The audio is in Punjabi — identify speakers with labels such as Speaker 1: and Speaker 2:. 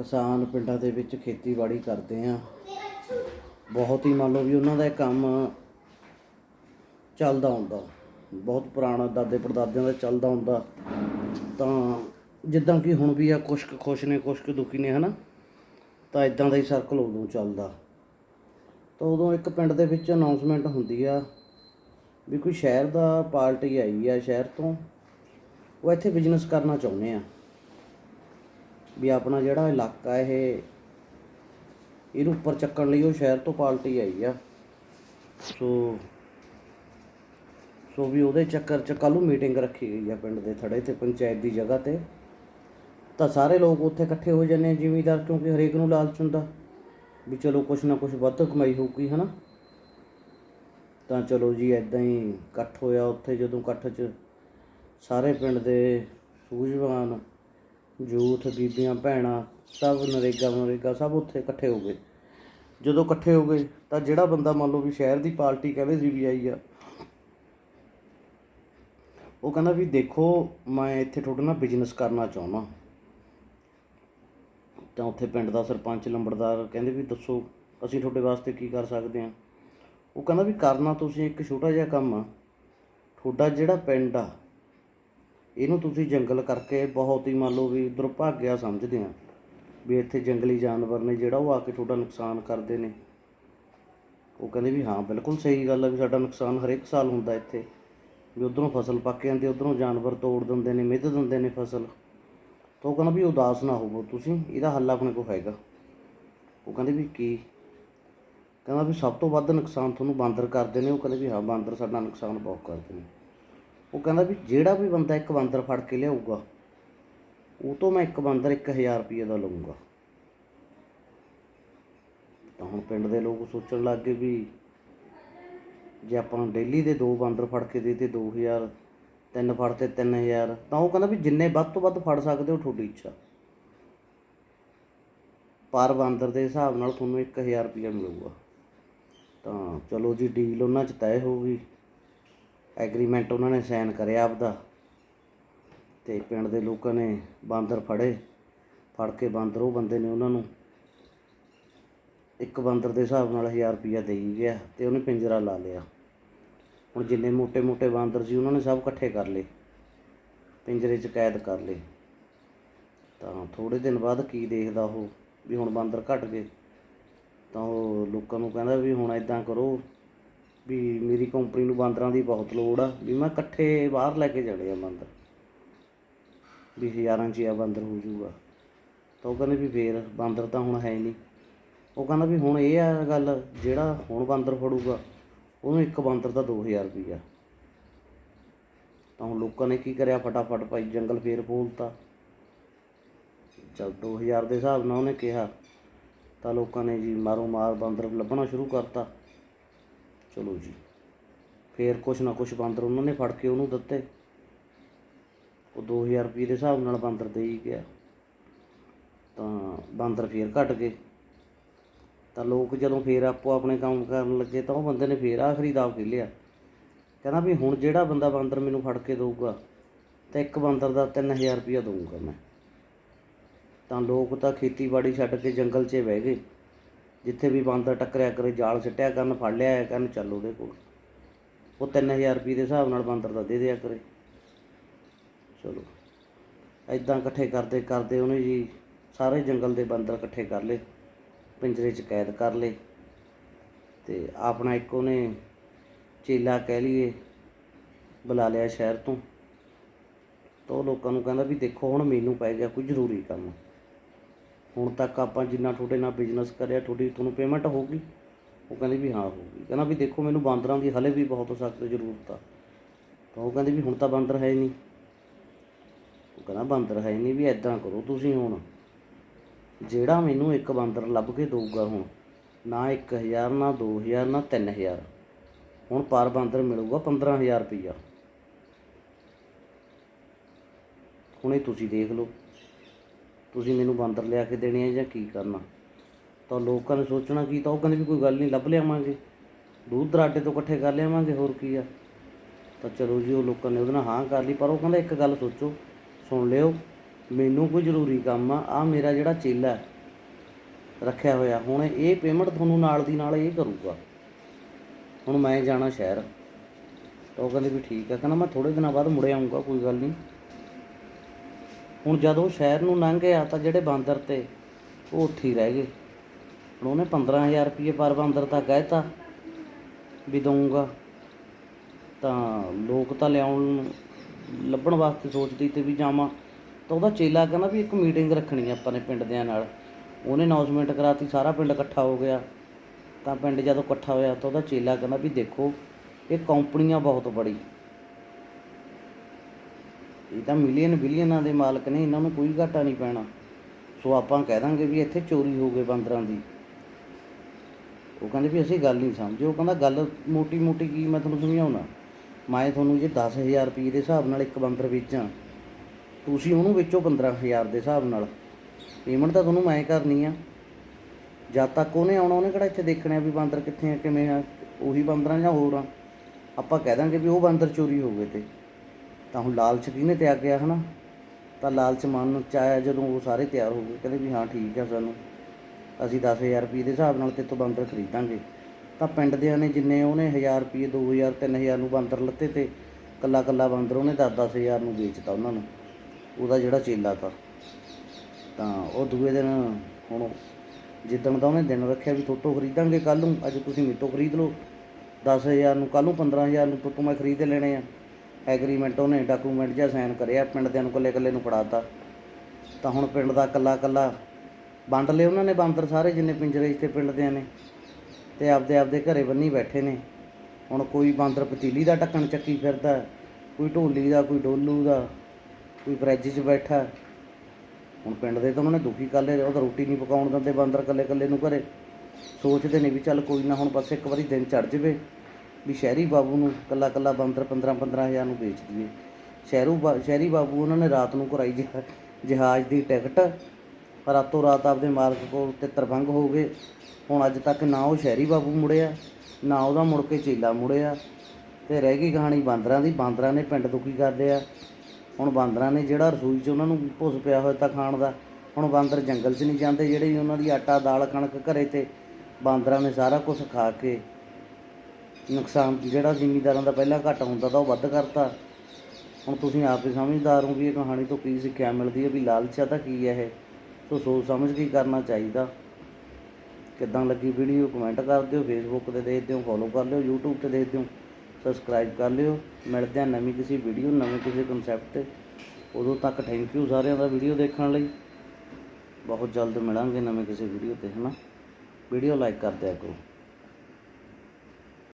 Speaker 1: ਕਿਸਾਨ ਪਿੰਡਾਂ ਦੇ ਵਿੱਚ ਖੇਤੀਬਾੜੀ ਕਰਦੇ ਆ। ਬਹੁਤ ਹੀ ਮੰਨ ਲਓ ਵੀ ਉਹਨਾਂ ਦਾ ਇਹ ਕੰਮ ਚੱਲਦਾ ਹੁੰਦਾ। ਬਹੁਤ ਪੁਰਾਣਾ ਦਾਦੇ ਪੜਦਾਦਿਆਂ ਦਾ ਚੱਲਦਾ ਹੁੰਦਾ। ਤਾਂ ਜਿੱਦਾਂ ਕਿ ਹੁਣ ਵੀ ਆ ਕੁਛ ਕੁ ਖੁਸ਼ ਨੇ ਕੁਛ ਕੁ ਦੁਖੀ ਨੇ, ਹਨਾ? ਤਾਂ ਇਦਾਂ ਦਾ ਹੀ ਸਰਕਲ ਉਦੋਂ ਚੱਲਦਾ। ਤਾਂ ਉਦੋਂ ਇੱਕ ਪਿੰਡ ਦੇ ਵਿੱਚ ਅਨਾਉਂਸਮੈਂਟ ਹੁੰਦੀ ਆ ਵੀ ਕੋਈ ਸ਼ਹਿਰ ਦਾ ਪਾਰਟੀ ਆਈ ਆ, ਸ਼ਹਿਰ ਤੋਂ। ਉਹ ਇੱਥੇ ਬਿਜ਼ਨਸ ਕਰਨਾ ਚਾਹੁੰਦੇ ਆ। ਵੀ ਆਪਣਾ ਜਿਹੜਾ ਇਲਾਕਾ ਇਹ, ਇਹਨੂੰ ਉੱਪਰ ਚੱਕਣ ਲਈ ਉਹ ਸ਼ਹਿਰ ਤੋਂ ਪਾਰਟੀ ਆਈ ਆ। ਸੋ ਸੋ ਵੀ ਉਹਦੇ ਚੱਕਰ 'ਚ ਕੱਲ੍ਹ ਨੂੰ ਮੀਟਿੰਗ ਰੱਖੀ ਗਈ ਆ ਪਿੰਡ ਦੇ ਥੜੇ ਤੇ ਪੰਚਾਇਤ ਦੀ ਜਗ੍ਹਾ ਤੇ। ਤਾਂ ਸਾਰੇ ਲੋਕ ਉੱਥੇ ਇਕੱਠੇ ਹੋ ਜਾਂਦੇ ਆ ਜ਼ਿਮੀਂਦਾਰ ਕਿਉਂਕਿ ਹਰੇਕ ਨੂੰ ਲਾਲਚ ਹੁੰਦਾ ਵੀ ਚਲੋ ਕੁਛ ਨਾ ਕੁਛ ਵੱਧ ਕਮਾਈ ਹੋਊਗੀ, ਹਨਾ? ਤਾਂ ਚਲੋ ਜੀ ਐਦਾਂ ਹੀ ਇਕੱਠ ਹੋਇਆ ਉੱਥੇ ਜਦੋਂ ਇਕੱਠ 'ਚ ਸਾਰੇ ਪਿੰਡ ਦੇ ਸੂਝਵਾਨ ਜੂਥ, ਬੀਬੀਆਂ, ਭੈਣਾਂ, ਸਭ ਨਰੇਗਾ ਨਰੇਗਾ ਸਭ ਉੱਥੇ ਇਕੱਠੇ ਹੋ ਗਏ। ਜਦੋਂ ਇਕੱਠੇ ਹੋ ਗਏ, ਤਾਂ ਜਿਹੜਾ ਬੰਦਾ ਮੰਨ ਲਓ ਵੀ ਸ਼ਹਿਰ ਦੀ ਪਾਰਟੀ ਕਹਿੰਦੇ ਸੀ ਵੀ ਆਈ ਆ, ਉਹ ਕਹਿੰਦਾ ਵੀ ਦੇਖੋ, ਮੈਂ ਇੱਥੇ ਤੁਹਾਡੇ ਨਾਲ ਬਿਜ਼ਨਸ ਕਰਨਾ ਚਾਹੁੰਦਾ। ਤਾਂ ਉੱਥੇ ਪਿੰਡ ਦਾ ਸਰਪੰਚ, ਲੰਬੜਦਾਰ ਕਹਿੰਦੇ ਵੀ ਦੱਸੋ, ਅਸੀਂ ਤੁਹਾਡੇ ਵਾਸਤੇ ਕੀ ਕਰ ਸਕਦੇ ਹਾਂ। ਉਹ ਕਹਿੰਦਾ ਵੀ ਕਰਨਾ ਤੁਸੀਂ ਇੱਕ ਛੋਟਾ ਜਿਹਾ ਕੰਮ ਆ। ਤੁਹਾਡਾ ਜਿਹੜਾ ਪਿੰਡ ਆ ਇਹਨੂੰ ਤੁਸੀਂ ਜੰਗਲ ਕਰਕੇ ਬਹੁਤ ਹੀ ਮੰਨ ਲਓ ਵੀ ਦੁਰਭਾਗਿਆ ਸਮਝਦੇ ਆ। ਵੀ ਇੱਥੇ ਜੰਗਲੀ ਜਾਨਵਰ ਨੇ ਜਿਹੜਾ ਉਹ ਆ ਕੇ ਤੁਹਾਡਾ ਨੁਕਸਾਨ ਕਰਦੇ ਨੇ। ਉਹ ਕਹਿੰਦੇ ਵੀ ਹਾਂ, ਬਿਲਕੁਲ ਸਹੀ ਗੱਲ ਆ ਵੀ ਸਾਡਾ ਨੁਕਸਾਨ ਹਰੇਕ ਸਾਲ ਹੁੰਦਾ ਇੱਥੇ। ਵੀ ਉਧਰੋਂ ਫਸਲ ਪੱਕ ਜਾਂਦੀ ਉਧਰੋਂ ਜਾਨਵਰ ਤੋੜ ਦਿੰਦੇ ਨੇ, ਮਿੱਧ ਦਿੰਦੇ ਨੇ ਫਸਲ। ਤਾਂ ਉਹ ਕਹਿੰਦਾ ਵੀ ਉਦਾਸ ਨਾ ਹੋਵੋ ਤੁਸੀਂ, ਇਹਦਾ ਹੱਲ ਆਪਣੇ ਕੋਲ ਹੈਗਾ। ਉਹ ਕਹਿੰਦੇ ਵੀ ਕੀ? ਕਹਿੰਦਾ ਵੀ ਸਭ ਤੋਂ ਵੱਧ ਨੁਕਸਾਨ ਤੁਹਾਨੂੰ ਬਾਂਦਰ ਕਰਦੇ ਨੇ, ਉਹ ਕਹਿੰਦੇ ਵੀ ਹਾਂ, ਬਾਂਦਰ ਸਾਡਾ ਨੁਕਸਾਨ ਬਹੁਤ ਕਰਦੇ ਨੇ। ਉਹ ਕਹਿੰਦਾ ਵੀ ਜਿਹੜਾ ਵੀ ਬੰਦਾ ਇੱਕ ਬਾਂਦਰ ਫੜ ਕੇ ਲਿਆਊਗਾ, ਉਹ ਤੋਂ ਮੈਂ ਇੱਕ ਬਾਂਦਰ 1000 ਰੁਪਏ ਦਾ ਲਵਾਂਗਾ ਤਾਂ ਹੁਣ ਪਿੰਡ ਦੇ ਲੋਕ ਸੋਚਣ ਲੱਗ ਗਏ ਵੀ ਜੇ ਆਪਾਂ ਨੂੰ ਡੇਲੀ ਦੇ ਦੋ ਬਾਂਦਰ ਫੜ ਕੇ ਦੇ ਤੇ 2000 ਤਿੰਨ ਫੜ ਤੇ 3000 ਤਾਂ ਉਹ ਕਹਿੰਦਾ ਵੀ ਜਿੰਨੇ ਵੱਧ ਤੋਂ ਵੱਧ ਫੜ ਸਕਦੇ ਹੋ ਤੁਹਾਡੀ ਇੱਛਾ। ਪਰ ਬਾਂਦਰ ਦੇ ਹਿਸਾਬ ਨਾਲ ਤੁਹਾਨੂੰ 1000 ਰੁਪਏ ਮਿਲੂਗਾ। ਤਾਂ ਚਲੋ ਜੀ ਡੀਲ ਉਹਨਾਂ 'ਚ ਤੈਅ ਹੋ ਗਈ। ਐਗਰੀਮੈਂਟ ਉਹਨਾਂ ਨੇ ਸਾਈਨ ਕਰਿਆ ਆਪਦਾ ਤੇ ਪਿੰਡ ਦੇ ਲੋਕਾਂ ਨੇ ਬਾਂਦਰ ਫੜੇ, ਫੜ ਕੇ ਬਾਂਦਰ ਉਹ ਬੰਦੇ ਨੇ ਉਹਨਾਂ ਨੂੰ ਇੱਕ ਬਾਂਦਰ ਦੇ ਹਿਸਾਬ ਨਾਲ 1000 ਰੁਪਇਆ ਦੇਈ ਗਿਆ ਤੇ ਉਹਨੇ ਪਿੰਜਰਾ ਲਾ ਲਿਆ। ਹੁਣ ਜਿੰਨੇ ਮੋٹے-ਮੋٹے ਬਾਂਦਰ ਸੀ ਉਹਨਾਂ ਨੇ ਸਭ ਇਕੱਠੇ ਕਰ ਲਏ, ਪਿੰਜਰੇ 'ਚ ਕੈਦ ਕਰ ਲਏ। ਤਾਂ ਥੋੜੇ ਦਿਨ ਬਾਅਦ ਕੀ ਦੇਖਦਾ ਉਹ ਵੀ ਹੁਣ ਬਾਂਦਰ ਘਟ ਗਏ, ਤਾਂ ਉਹ ਲੋਕਾਂ ਨੂੰ ਕਹਿੰਦਾ ਵੀ ਹੁਣ ਐਦਾਂ ਕਰੋ ਵੀ ਮੇਰੀ ਕੰਪਨੀ ਨੂੰ ਬਾਂਦਰਾਂ ਦੀ ਬਹੁਤ ਲੋੜ ਆ, ਵੀ ਮੈਂ ਇਕੱਠੇ ਬਾਹਰ ਲੈ ਕੇ ਜਾਣੇ ਆ ਬਾਂਦਰ। ਵੀ ਹਜ਼ਾਰਾਂ 'ਚ ਆ ਬਾਂਦਰ ਹੋ ਜਾਊਗਾ ਤਾਂ ਉਹ ਕਹਿੰਦੇ ਵੀ ਫੇਰ ਬਾਂਦਰ ਤਾਂ ਹੁਣ ਹੈ ਨਹੀਂ। ਉਹ ਕਹਿੰਦਾ ਵੀ ਹੁਣ ਇਹ ਆ ਗੱਲ, ਜਿਹੜਾ ਹੁਣ ਬਾਂਦਰ ਫੜੂਗਾ, ਉਹਨੂੰ ਇੱਕ ਬਾਂਦਰ ਦਾ 2000 ਰੁਪਈਆ। ਤਾਂ ਹੁਣ ਲੋਕਾਂ ਨੇ ਕੀ ਕਰਿਆ? ਫਟਾਫਟ ਭਾਈ ਜੰਗਲ ਫੇਰ ਫੋਲਤਾ ਚਲ 2000 ਦੇ ਹਿਸਾਬ ਨਾਲ ਉਹਨੇ ਕਿਹਾ। ਤਾਂ ਲੋਕਾਂ ਨੇ ਜੀ ਮਾਰੋ ਮਾਰ ਬਾਂਦਰ ਲੱਭਣਾ ਸ਼ੁਰੂ ਕਰਤਾ। ਚਲੋ ਜੀ। ਫੇਰ ਕੁਛ ਨਾ ਕੁਛ ਬਾਂਦਰ ਉਹਨਾਂ ਨੇ ਫੜ ਕੇ ਉਹਨੂੰ ਦਿੱਤੇ। ਉਹ 2000 ਰੁਪਏ ਦੇ ਹਿਸਾਬ ਨਾਲ ਬਾਂਦਰ ਦੇ ਹੀ ਗਿਆ। ਤਾਂ ਬਾਂਦਰ ਫੇਰ ਘਟ ਗਏ। ਤਾਂ ਲੋਕ ਜਦੋਂ ਫੇਰ ਆਪੋ ਆਪਣੇ ਕੰਮ ਕਰਨ ਲੱਗੇ ਤਾਂ ਉਹ ਬੰਦੇ ਨੇ ਫੇਰ ਆਖਰੀ ਦਾਵ ਖੇਲਿਆ ਕਹਿੰਦਾ ਵੀ ਹੁਣ ਜਿਹੜਾ ਬੰਦਾ ਬਾਂਦਰ ਮੈਨੂੰ ਫੜ ਕੇ ਦਊਗਾ ਤਾਂ ਇੱਕ ਬਾਂਦਰ ਦਾ 3000 ਰੁਪਇਆ ਦਊਂਗਾ ਮੈਂ। ਤਾਂ ਲੋਕ ਤਾਂ ਖੇਤੀਬਾੜੀ ਛੱਡ ਕੇ ਜੰਗਲ 'ਚ ਬਹਿ ਗਏ। ਜਿੱਥੇ ਵੀ ਬਾਂਦਰ ਟੱਕਰਿਆ ਕਰੇ, ਜਾਲ ਸਿੱਟਿਆ ਕਰਨ, ਫੜ ਲਿਆ ਕਰਨ, ਚੱਲ ਉਹਦੇ ਕੋਲ। ਉਹ 3000 ਰੁਪਏ ਦੇ ਹਿਸਾਬ ਨਾਲ ਬਾਂਦਰ ਦਾ ਦੇ ਦਿਆ ਕਰੇ। ਚਲੋ ਐਦਾਂ ਇਕੱਠੇ ਕਰਦੇ ਕਰਦੇ ਉਹਨੇ ਜੀ ਸਾਰੇ ਜੰਗਲ ਦੇ ਬਾਂਦਰ ਇਕੱਠੇ ਕਰ ਲਏ, ਪਿੰਜਰੇ 'ਚ ਕੈਦ ਕਰ ਲਏ ਤੇ ਆਪਣਾ ਇੱਕ ਉਹਨੇ ਚੇਲਾ ਕਹਿ ਲਈਏ, ਬੁਲਾ ਲਿਆ ਸ਼ਹਿਰ ਤੋਂ। ਤਾਂ ਉਹ ਲੋਕਾਂ ਨੂੰ ਕਹਿੰਦਾ ਵੀ ਦੇਖੋ, ਹੁਣ ਮੈਨੂੰ ਪੈ ਗਿਆ ਕੋਈ ਜ਼ਰੂਰੀ ਕੰਮ। ਹੁਣ ਤੱਕ ਆਪਾਂ ਜਿੰਨਾ ਤੁਹਾਡੇ ਨਾਲ ਬਿਜ਼ਨਸ ਕਰਿਆ, ਤੁਹਾਡੀ ਤੁਹਾਨੂੰ ਪੇਮੈਂਟ ਹੋਊਗੀ। ਉਹ ਕਹਿੰਦੀ ਵੀ ਹਾਂ, ਹੋਊਗੀ। ਕਹਿੰਦਾ ਵੀ ਦੇਖੋ, ਮੈਨੂੰ ਬਾਂਦਰਾਂ ਦੀ ਹਲੇ ਵੀ ਬਹੁਤ ਸਖਤ ਜ਼ਰੂਰਤ ਆ। ਤਾਂ ਉਹ ਕਹਿੰਦੇ ਵੀ ਹੁਣ ਤਾਂ ਬਾਂਦਰ ਹੈ ਹੀ ਨਹੀਂ। ਉਹ ਕਹਿੰਦਾ ਬਾਂਦਰ ਹੈ ਨਹੀਂ ਵੀ ਐਦਾਂ ਕਰੋ ਤੁਸੀਂ ਹੁਣ। ਜਿਹੜਾ ਮੈਨੂੰ ਇੱਕ ਬਾਂਦਰ ਲੱਭ ਕੇ ਦੇਊਗਾ ਹੁਣ, ਨਾ 1000 ਨਾ 2000 ਨਾ 3000 ਹੁਣ ਪਰ ਬਾਂਦਰ ਮਿਲੂਗਾ 15000 ਰੁਪਈਆ। ਹੁਣੇ ਤੁਸੀਂ ਦੇਖ ਲਓ। ਤੁਸੀਂ ਮੈਨੂੰ ਬਾਂਦਰ ਲਿਆ ਕੇ ਦੇਣੇ ਆ ਜਾਂ ਕੀ ਕਰਨਾ? ਤਾਂ ਲੋਕਾਂ ਨੇ ਸੋਚਣਾ ਕੀ ਤਾਂ ਉਹ ਕਹਿੰਦੇ ਵੀ ਕੋਈ ਗੱਲ ਨਹੀਂ ਲੱਭ ਲਿਆਵਾਂਗੇ। ਦੂਰ ਦਰਾਡੇ ਤੋਂ ਇਕੱਠੇ ਕਰ ਲਿਆਵਾਂਗੇ ਹੋਰ ਕੀ ਆ? ਤਾਂ ਚਲੋ ਜੀ ਉਹ ਲੋਕਾਂ ਨੇ ਉਹਦੇ ਨਾਲ ਹਾਂ ਕਰ ਲਈ ਪਰ ਉਹ ਕਹਿੰਦਾ ਇੱਕ ਗੱਲ ਸੋਚੋ ਸੁਣ ਲਿਓ ਮੈਨੂੰ ਕੋਈ ਜ਼ਰੂਰੀ ਕੰਮ ਆ ਆ ਮੇਰਾ ਜਿਹੜਾ ਚੇਲਾ ਹੈ, ਰੱਖਿਆ ਹੋਇਆ ਹੁਣ ਇਹ ਪੇਮੈਂਟ ਤੁਹਾਨੂੰ ਨਾਲ ਦੀ ਨਾਲ ਇਹ ਕਰੂਗਾ। ਹੁਣ ਮੈਂ ਜਾਣਾ ਸ਼ਹਿਰ ਤਾਂ ਉਹ ਕਹਿੰਦੇ ਵੀ ਠੀਕ ਆ ਕਹਿੰਦਾ ਮੈਂ ਥੋੜੇ ਦਿਨਾਂ ਬਾਅਦ ਮੁੜ ਆਉਂਗਾ ਕੋਈ ਗੱਲ ਨਹੀਂ। ਹੁਣ ਜਦੋਂ ਸ਼ਹਿਰ ਨੂੰ ਲੰਘ ਗਿਆ ਤਾਂ ਜਿਹੜੇ ਬਾਂਦਰ ਤੇ ਉਹ ਉੱਥੇ ਹੀ ਰਹਿ ਗਏ। ਹੁਣ ਉਹਨੇ 15000 ਰੁਪਏ ਪਰ ਬਾਂਦਰ ਤਾਂ ਕਹਿਤਾ ਵੀ ਦਊਂਗਾ। ਤਾਂ ਲੋਕ ਤਾਂ ਲਿਆਉਣ ਲੱਭਣ ਵਾਸਤੇ ਸੋਚਦੀ ਤੇ ਵੀ ਜਾਵਾਂ। ਤਾਂ ਉਹਦਾ ਚੇਲਾ ਕਹਿੰਦਾ ਵੀ ਇੱਕ ਮੀਟਿੰਗ ਰੱਖਣੀ ਆ ਆਪਾਂ ਨੇ ਪਿੰਡ ਦਿਆਂ ਨਾਲ। ਉਹਨੇ ਅਨਾਉਂਸਮੈਂਟ ਕਰਾਤੀ, ਸਾਰਾ ਪਿੰਡ ਇਕੱਠਾ ਹੋ ਗਿਆ। ਤਾਂ ਪਿੰਡ ਜਦੋਂ ਇਕੱਠਾ ਹੋਇਆ ਤਾਂ ਉਹਦਾ ਚੇਲਾ ਕਹਿੰਦਾ ਵੀ ਦੇਖੋ, ਇਹ ਕੰਪਨੀਆਂ ਬਹੁਤ ਬੜੀ। ਇਹ ਤਾਂ ਮਿਲੀਅਨ ਬਿਲੀਅਨਾਂ ਦੇ ਮਾਲਕ ਨੇ, ਇਹਨਾਂ ਨੂੰ ਕੋਈ ਘਾਟਾ ਨਹੀਂ ਪੈਣਾ। ਸੋ ਆਪਾਂ ਕਹਿ ਦਾਂਗੇ ਵੀ ਇੱਥੇ ਚੋਰੀ ਹੋ ਗਈ ਬਾਂਦਰਾਂ ਦੀ। ਉਹ ਕਹਿੰਦੇ ਵੀ ਅਸੀਂ ਗੱਲ ਨਹੀਂ ਸਮਝੇ। ਉਹ ਕਹਿੰਦਾ ਗੱਲ ਮੋਟੀ ਮੋਟੀ ਕੀ ਮੈਂ ਤੁਹਾਨੂੰ ਸਮਝਾਉਣਾ? ਮੈਂ ਤੁਹਾਨੂੰ ਜੇ 10000 ਰੁਪਏ ਦੇ ਹਿਸਾਬ ਨਾਲ ਇੱਕ ਬਾਂਦਰ ਵੇਚਾਂ, ਤੁਸੀਂ ਉਹਨੂੰ ਵੇਚੋ 15000 ਦੇ ਹਿਸਾਬ ਨਾਲ। ਪੇਮੈਂਟ ਤਾਂ ਤੁਹਾਨੂੰ ਮੈਂ ਕਰਨੀ ਆ। ਜਦ ਤੱਕ ਉਹਨੇ ਆਉਣਾ, ਉਹਨੇ ਕਿਹੜਾ ਇੱਥੇ ਦੇਖਣਾ ਵੀ ਬਾਂਦਰ ਕਿੱਥੇ ਆ, ਕਿਵੇਂ ਆ, ਉਹੀ ਬਾਂਦਰਾਂ ਜਾਂ ਹੋਰ ਆ। ਆਪਾਂ ਕਹਿ ਦਾਂਗੇ ਵੀ ਉਹ ਬਾਂਦਰ ਚੋਰੀ ਹੋ ਗਏ ਤੇ। ਤਾਂ ਹੁਣ ਲਾਲਚ ਕਿਹਨੇ ਤਿਆਗ ਗਿਆ, ਹਨਾ? ਤਾਂ ਲਾਲਚ ਮਨ ਚ ਆਇਆ ਜਦੋਂ ਉਹ ਸਾਰੇ ਤਿਆਰ ਹੋ ਗਏ, ਕਹਿੰਦੇ ਵੀ ਹਾਂ, ਠੀਕ ਆ ਸਾਨੂੰ। ਅਸੀਂ 10000 ਰੁਪਏ ਦੇ ਹਿਸਾਬ ਨਾਲ ਤੇਤੋਂ ਬਾਂਦਰ ਖਰੀਦਾਂਗੇ। ਤਾਂ ਪਿੰਡ ਦਿਆਂ ਨੇ ਜਿੰਨੇ ਉਹਨੇ 1000 ਰੁਪਏ 2000 3000 ਨੂੰ ਬਾਂਦਰ ਲੱਤੇ ਤੇ ਕੱਲਾ ਕੱਲਾ ਬਾਂਦਰ ਉਹਨੇ 10-10000 ਨੂੰ ਵੇਚਤਾ ਉਹਨਾਂ ਨੂੰ। ਉਹਦਾ ਜਿਹੜਾ ਚੇਲਾ ਤਾ। ਤਾਂ ਉਹ ਦੂਏ ਦਿਨ ਹੁਣ ਜਿੱਦਣ ਦਾ ਉਹਨੇ ਦਿਨ ਰੱਖਿਆ ਵੀ ਥੋਤੋਂ ਖਰੀਦਾਂਗੇ ਕੱਲ ਨੂੰ, ਅੱਜ ਤੁਸੀਂ ਮੇਟੋ ਖਰੀਦ ਲਓ। 10000 ਨੂੰ ਕੱਲ ਨੂੰ 15000 ਨੂੰ ਥੋਤੋਂ ਮੈਂ ਖਰੀਦ ਲੈਣੇ ਆ। ਐਗਰੀਮੈਂਟ ਉਹਨੇ ਡਾਕੂਮੈਂਟ ਜਿਹਾ ਸਾਈਨ ਕਰਿਆ, ਪਿੰਡ ਦਿਆਂ ਨੂੰ ਕੱਲੇ ਕੱਲੇ ਨੂੰ ਫੜਾਤਾ। ਤਾਂ ਹੁਣ ਪਿੰਡ ਦਾ ਕੱਲਾ ਕੱਲਾ ਵੰਡ ਲਏ ਉਹਨਾਂ ਨੇ, ਬਾਂਦਰ ਸਾਰੇ ਜਿੰਨੇ ਪਿੰਜਰੇ 'ਚ ਤੇ ਪਿੰਡ ਦੇ ਨੇ ਤੇ ਆਪਦੇ ਆਪਦੇ ਘਰੇ ਬੰਨੀ ਬੈਠੇ ਨੇ। ਹੁਣ ਕੋਈ ਬਾਂਦਰ ਪਤੀਲੀ ਦਾ ਢੱਕਣ ਚੱਕੀ ਫਿਰਦਾ, ਕੋਈ ਢੋਲੀ ਦਾ, ਕੋਈ ਡੋਲੂ ਦਾ, ਕੋਈ ਫਰਿੱਜ 'ਚ ਬੈਠਾ। ਹੁਣ ਪਿੰਡ ਦੇ ਤਾਂ ਉਹਨਾਂ ਨੇ ਦੁਖੀ ਕਰ ਲਏ, ਉਹ ਤਾਂ ਰੋਟੀ ਨਹੀਂ ਪਕਾਉਣ ਦਿੰਦੇ ਬਾਂਦਰ ਕੱਲੇ ਕੱਲੇ ਨੂੰ ਘਰੇ। ਸੋਚਦੇ ਨੇ ਵੀ ਚੱਲ ਕੋਈ ਨਾ, ਹੁਣ ਬਸ ਇੱਕ ਵਾਰੀ ਦਿਨ ਚੜ ਜਵੇ। ਵੀ ਸ਼ਹਿਰੀ ਬਾਬੂ ਨੂੰ ਕੱਲਾ ਕੱਲਾ ਬਾਂਦਰ 15 15000 ਨੂੰ ਵੇਚ ਦਈਏ। ਸ਼ਹਿਰੂ ਬਾ- ਸ਼ਹਿਰੀ ਬਾਬੂ ਉਹਨਾਂ ਨੇ ਰਾਤ ਨੂੰ ਕਰਾਈ ਜਿਹਾ- ਜਹਾਜ਼ ਦੀ ਟਿਕਟ। ਰਾਤੋਂ ਰਾਤ ਆਪਦੇ ਮਾਲਕ ਕੋਲ ਤੇ ਤਰਬੰਗ ਹੋ ਗਏ। ਹੁਣ ਅੱਜ ਤੱਕ ਨਾ ਉਹ ਸ਼ਹਿਰੀ ਬਾਬੂ ਮੁੜਿਆ, ਨਾ ਉਹਦਾ ਮੁੜ ਕੇ ਚੇਲਾ ਮੁੜਿਆ। ਤੇ ਰਹਿ ਗਈ ਕਹਾਣੀ ਬਾਂਦਰਾਂ ਦੀ। ਬਾਂਦਰਾਂ ਨੇ ਪਿੰਡ ਦੁਖੀ ਕਰ ਲਿਆ। ਹੁਣ ਬਾਂਦਰਾਂ ਨੇ ਜਿਹੜਾ ਰਸੋਈ 'ਚ ਉਹਨਾਂ ਨੂੰ ਭੁੱਸ ਪਿਆ ਹੋਇਆ ਤਾਂ ਖਾਣ ਦਾ, ਹੁਣ ਬਾਂਦਰ ਜੰਗਲ 'ਚ ਨਹੀਂ ਜਾਂਦੇ। ਜਿਹੜੇ ਉਹਨਾਂ ਦੀ ਆਟਾ ਦਾਲ ਕਣਕ ਘਰੇ ਤੇ ਬਾਂਦਰਾਂ ਨੇ ਸਾਰਾ ਕੁਝ ਖਾ ਕੇ ਨੁਕਸਾਨ ਜਿਹੜਾ ਜ਼ਿਮੀਂਦਾਰਾਂ ਦਾ ਪਹਿਲਾਂ ਘਾਟਾ ਹੁੰਦਾ ਤਾਂ ਉਹ ਵੱਧ ਕਰਤਾ। ਹੁਣ ਤੁਸੀਂ ਆਪ ਹੀ ਸਮਝਦਾਰ ਹੋ ਵੀ ਇਹ ਕਹਾਣੀ ਤੋਂ ਕੀ ਸਿੱਖਿਆ ਮਿਲਦੀ ਹੈ ਵੀ ਲਾਲਚਾ ਤਾਂ ਕੀ ਹੈ ਇਹ? ਸੋ ਸੋਚ ਸਮਝ ਕੇ ਕਰਨਾ ਚਾਹੀਦਾ। ਕਿੱਦਾਂ ਲੱਗੀ ਵੀਡੀਓ ਕਮੈਂਟ ਕਰ ਦਿਓ ਫੇਸਬੁੱਕ ਤੇ ਦੇਖਦੇ ਹੋ ਫੋਲੋ ਕਰ ਲਿਓ, YouTube ਤੇ ਦੇਖਦੇ ਹੋ ਸਬਸਕ੍ਰਾਈਬ ਕਰ ਲਿਓ। ਮਿਲਦੇ ਹਾਂ ਨਵੀਂ ਕਿਸੇ ਵੀਡੀਓ, ਨਵੇਂ ਕਿਸੇ ਕਨਸੈਪਟ ਤੇ। ਉਦੋਂ ਤੱਕ ਥੈਂਕ ਯੂ ਸਾਰਿਆਂ ਦਾ ਵੀਡੀਓ ਦੇਖਣ ਲਈ। ਬਹੁਤ ਜਲਦ ਮਿਲਾਂਗੇ ਨਵੇਂ ਕਿਸੇ ਵੀਡੀਓ ਤੇ, ਹਨਾ? ਵੀਡੀਓ ਲਾਈਕ ਕਰ ਦਿਆ ਕਰੋ।